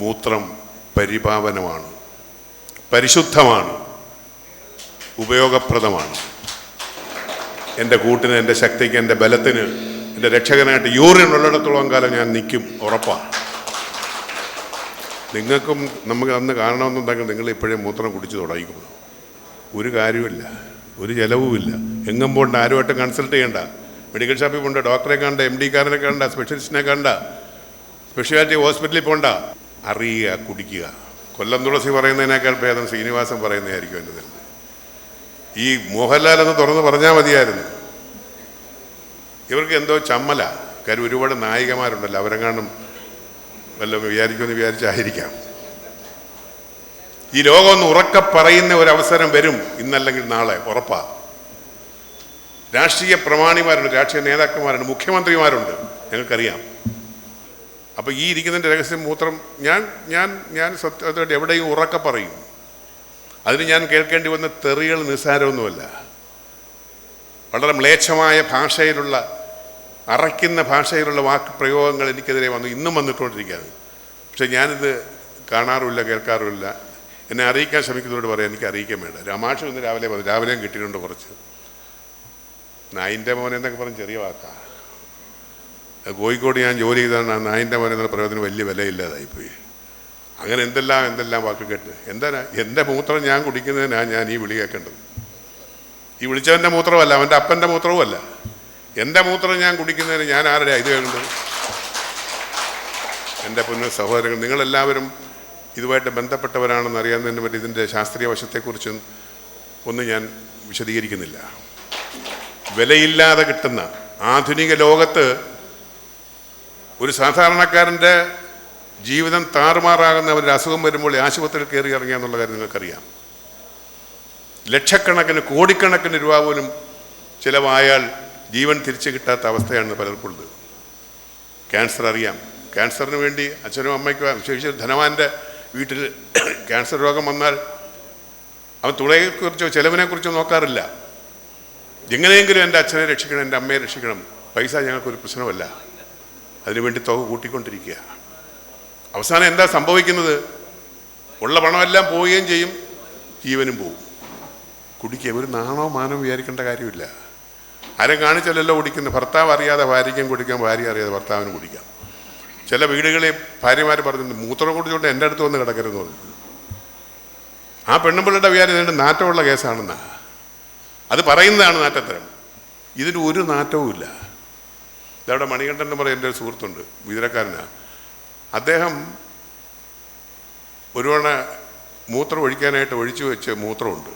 മൂത്രം പരിപാവനമാണ്. പരിശുദ്ധമാണ്. ഉപയോഗപ്രദമാണ്. എന്റെ കൂട്ടിന് എന്റെ ശക്തിക്ക് എന്റെ ബലത്തിന് എന്റെ രക്ഷകനായിട്ട് യൂറിൻ ഉള്ളിടത്തോളം കാലം ഞാൻ നിൽക്കും ഉറപ്പാണ് നിങ്ങൾക്കും നമുക്ക് അന്ന് കാണണമെന്നുണ്ടെങ്കിൽ നിങ്ങൾ ഇപ്പോഴേ മൂത്രം കുടിച്ച് തുടങ്ങിക്കുന്നു ഒരു കാര്യമില്ല ഒരു ചിലവുമില്ല. എങ്ങും പോണ്ട ആരുമായിട്ട് കൺസൾട്ട് ചെയ്യണ്ട. മെഡിക്കൽ ഷോപ്പിൽ പോണ്ട ഡോക്ടറെ കണ്ട എം ഡിക്കാരനെ കണ്ട സ്പെഷ്യലിസ്റ്റിനെ കണ്ട സ്പെഷ്യാലിറ്റി ഹോസ്പിറ്റലിൽ പോണ്ട. അറിയുക കുടിക്കുക. കൊല്ലം തുളസി പറയുന്നതിനേക്കാൾ ഭേദം ശ്രീനിവാസൻ പറയുന്നതായിരിക്കും എന്റെ തന്നെ ഈ മോഹൻലാൽ എന്ന് തുറന്ന് പറഞ്ഞാൽ മതിയായിരുന്നു. ഇവർക്ക് എന്തോ ചമ്മല. കാര്യം ഒരുപാട് നായികമാരുണ്ടല്ലോ അവരെങ്ങാണ്ടും വല്ലതും വിചാരിക്കുമെന്ന് വിചാരിച്ചായിരിക്കാം. ഈ ലോകം ഒന്ന് ഉറക്കെ പറയുന്ന ഒരു അവസരം വരും ഇന്നല്ലെങ്കിൽ നാളെ ഉറപ്പാ. രാഷ്ട്രീയ പ്രമാണിമാരുണ്ട് രാഷ്ട്രീയ നേതാക്കന്മാരുണ്ട് മുഖ്യമന്ത്രിമാരുണ്ട് ഞങ്ങൾക്കറിയാം. അപ്പോൾ ഈ ഇരിക്കുന്നതിന്റെ രഹസ്യം മൂത്രം ഞാൻ ഞാൻ ഞാൻ സത്യമായിട്ട് എവിടെയും ഉറക്ക പറയും. അതിന് ഞാൻ കേൾക്കേണ്ടി വന്ന തെറികൾ നിസ്സാരമൊന്നുമല്ല. വളരെ മ്ലേച്ഛമായ ഭാഷയിലുള്ള അറയ്ക്കുന്ന ഭാഷയിലുള്ള വാക്ക് പ്രയോഗങ്ങൾ എനിക്കെതിരെ വന്നു ഇന്നും വന്നിട്ടുകൊണ്ടിരിക്കുകയാണ്. പക്ഷെ ഞാനിത് കാണാറുമില്ല കേൾക്കാറുമില്ല. എന്നെ അറിയിക്കാൻ ശ്രമിക്കുന്നതോട് പറയാം എനിക്ക് അറിയിക്കാൻ വേണ്ട. രമാഷ് ഇന്ന് രാവിലെ വന്നു രാവിലെയും കിട്ടിയിട്ടുണ്ട് കുറച്ച്. നായിന്റെ മോനെന്നൊക്കെ പറഞ്ഞ് ചെറിയ വാക്കാ. കോഴിക്കോട് ഞാൻ ജോലി ചെയ്താണ് നായിന്റെ മോനെ പ്രയോഗത്തിന് വലിയ വിലയില്ലാതായിപ്പോയി. അങ്ങനെ എന്തെല്ലാം എന്തെല്ലാം വാക്ക് കേട്ട്. എന്താ എന്റെ മൂത്രം ഞാൻ കുടിക്കുന്നതിനാണ് ഞാൻ ഈ വിളി കേൾക്കേണ്ടത്? ഈ വിളിച്ചവന്റെ മൂത്രമല്ല അവന്റെ അപ്പന്റെ മൂത്രവുമല്ല. എന്റെ മൂത്രം ഞാൻ കുടിക്കുന്നതിന് ഞാൻ ആരുടെ ഇത് കേൾക്കുന്നത് എന്റെ പൊന്നു സഹോദരങ്ങൾ നിങ്ങളെല്ലാവരും ഇതുമായിട്ട് ബന്ധപ്പെട്ടവരാണെന്ന് അറിയാവുന്നതിന് പറ്റി ഇതിന്റെ ശാസ്ത്രീയ വശത്തെക്കുറിച്ചും ഒന്നും ഞാൻ വിശദീകരിക്കുന്നില്ല. വിലയില്ലാതെ കിട്ടുന്ന ആധുനിക ലോകത്ത് ഒരു സാധാരണക്കാരന്റെ ജീവിതം താറുമാറാകുന്ന ഒരു അസുഖം വരുമ്പോൾ ആശുപത്രിയിൽ കയറി ഇറങ്ങുക എന്നുള്ള കാര്യം നിങ്ങൾക്കറിയാം. ലക്ഷക്കണക്കിന് കോടിക്കണക്കിന് രൂപ പോലും ചിലവായാൽ ജീവൻ തിരിച്ചു കിട്ടാത്ത അവസ്ഥയാണ് പലർക്കുള്ളത്. ക്യാൻസർ അറിയാം. ക്യാൻസറിന് വേണ്ടി അച്ഛനും അമ്മയ്ക്കും വിശേഷിച്ച് ധനവാന്റെ വീട്ടിൽ ക്യാൻസർ രോഗം വന്നാൽ അവൻ തുളയെക്കുറിച്ചോ ചെലവിനെക്കുറിച്ചോ നോക്കാറില്ല. എങ്ങനെയെങ്കിലും എന്റെ അച്ഛനെ രക്ഷിക്കണം എന്റെ അമ്മയെ രക്ഷിക്കണം. പൈസ ഞങ്ങൾക്കൊരു പ്രശ്നമല്ല. അതിനുവേണ്ടി തുക കൂട്ടിക്കൊണ്ടിരിക്കുക. അവസാനം എന്താ സംഭവിക്കുന്നത്? ഉള്ള പണമെല്ലാം പോവുകയും ചെയ്യും. ജീവനും പോവും. കുടിക്കുക. ഒരു നാണോ മാനോ വിചാരിക്കേണ്ട കാര്യമില്ല. ആരും കാണിച്ചാലല്ലോ കുടിക്കുന്നത്? ഭർത്താവ് അറിയാതെ ഭാര്യയ്ക്കും കുടിക്കാം ഭാര്യ അറിയാതെ ഭർത്താവിനും കുടിക്കാം. ചില വീടുകളിൽ ഭാര്യമാർ പറഞ്ഞിട്ടുണ്ട് മൂത്രം കുടിച്ചുകൊണ്ട് എന്റെ അടുത്ത് വന്ന് കിടക്കരുതെന്ന് പറഞ്ഞു ആ പെണ്ണുമ്പിള്ളയുടെ വിചാരം ഇതിന്റെ നാറ്റമുള്ള കേസാണെന്നാണ് അത് പറയുന്നതാണ് നാറ്റത്തരം. ഇതിന് ഒരു നാറ്റവുമില്ല. ഇതവിടെ മണികണ്ഠൻ എന്ന് പറയുന്ന എന്റെ ഒരു സുഹൃത്തുണ്ട് വിതരക്കാരനാണ് അദ്ദേഹം ഒരുവണ മൂത്രം ഒഴിക്കാനായിട്ട് ഒഴിച്ചു വെച്ച മൂത്രമുണ്ട്.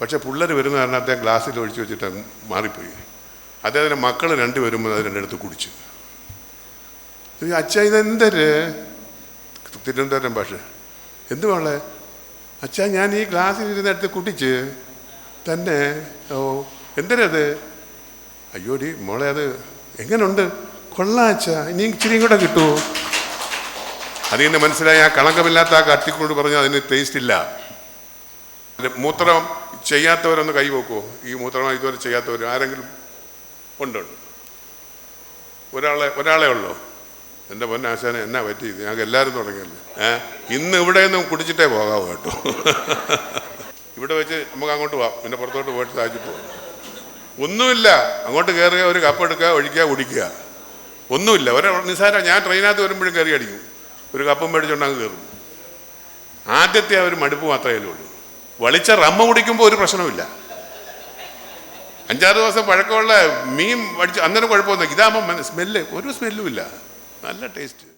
പക്ഷേ പിള്ളേർ വരുന്ന കാരണം അദ്ദേഹം ഗ്ലാസ്സിൽ ഒഴിച്ചു വെച്ചിട്ട് മാറിപ്പോയി. അദ്ദേഹത്തിന്റെ മക്കൾ രണ്ട് വരുമ്പോൾ അത് രണ്ടിടത്ത് കുടിച്ചു. അച്ഛ ഇതെന്തര് തിരുവനന്തപുരം ഭാഷ. എന്തുവാളെ അച്ഛ അച്ഛാ ഞാൻ ഈ ഗ്ലാസ്സിൽ ഇരുന്നിടത്ത് കുടിച്ച് തന്നെ ഓ എന്തരത് അയ്യോടി മോളെ അത് എങ്ങനെയുണ്ട് കൊള്ളാച്ച. ഇനി ഇച്ചിരിയും കൂടെ കിട്ടുമോ അതിൽ നിന്ന് മനസ്സിലായി. ആ കളങ്കമില്ലാത്ത ആ കട്ടിക്കൊണ്ട് പറഞ്ഞു അതിന് ടേസ്റ്റ് ഇല്ല. മൂത്രം ചെയ്യാത്തവരൊന്ന് കൈവെക്കുമോ ഈ മൂത്രം ഇതുവരെ ചെയ്യാത്തവർ ആരെങ്കിലും ഉണ്ട്? ഒരാളെ ഒരാളെ ഉള്ളോ? എന്റെ ആശാന എന്നാ പറ്റി? ഞങ്ങൾക്ക് എല്ലാവരും തുടങ്ങിയല്ലേ? ഏ? ഇന്ന് ഇവിടെ നിന്നും കുടിച്ചിട്ടേ പോകാവൂ കേട്ടോ. ഇവിടെ വെച്ച് നമുക്ക് അങ്ങോട്ട് പോവാം പിന്നെ പുറത്തോട്ട് പോയിട്ട് താഴ്ച പോവാം. ഒന്നുമില്ല. അങ്ങോട്ട് കയറുക ഒരു കപ്പ് എടുക്കുക ഒഴിക്കുക കുടിക്കുക. ഒന്നുമില്ല. ഒരു നിസാര ഞാൻ ട്രെയിനകത്ത് വരുമ്പോഴും കയറി അടിക്കും. ഒരു കപ്പും മേടിച്ചുകൊണ്ട് അങ്ങ് കയറും ആദ്യത്തെ ആ ഒരു മടുപ്പ് മാത്രമേ ഉള്ളൂ. വളിച്ച റമ്മ കുടിക്കുമ്പോൾ ഒരു പ്രശ്നമില്ല അഞ്ചാറ് ദിവസം പഴക്കമുള്ള മീൻ അടിച്ച് അന്നേരം കുഴപ്പമൊന്നും ഇതാകുമ്പോൾ സ്മെല്ല് ഒരു സ്മെല്ലും ഇല്ല. നല്ല ടേസ്റ്റ്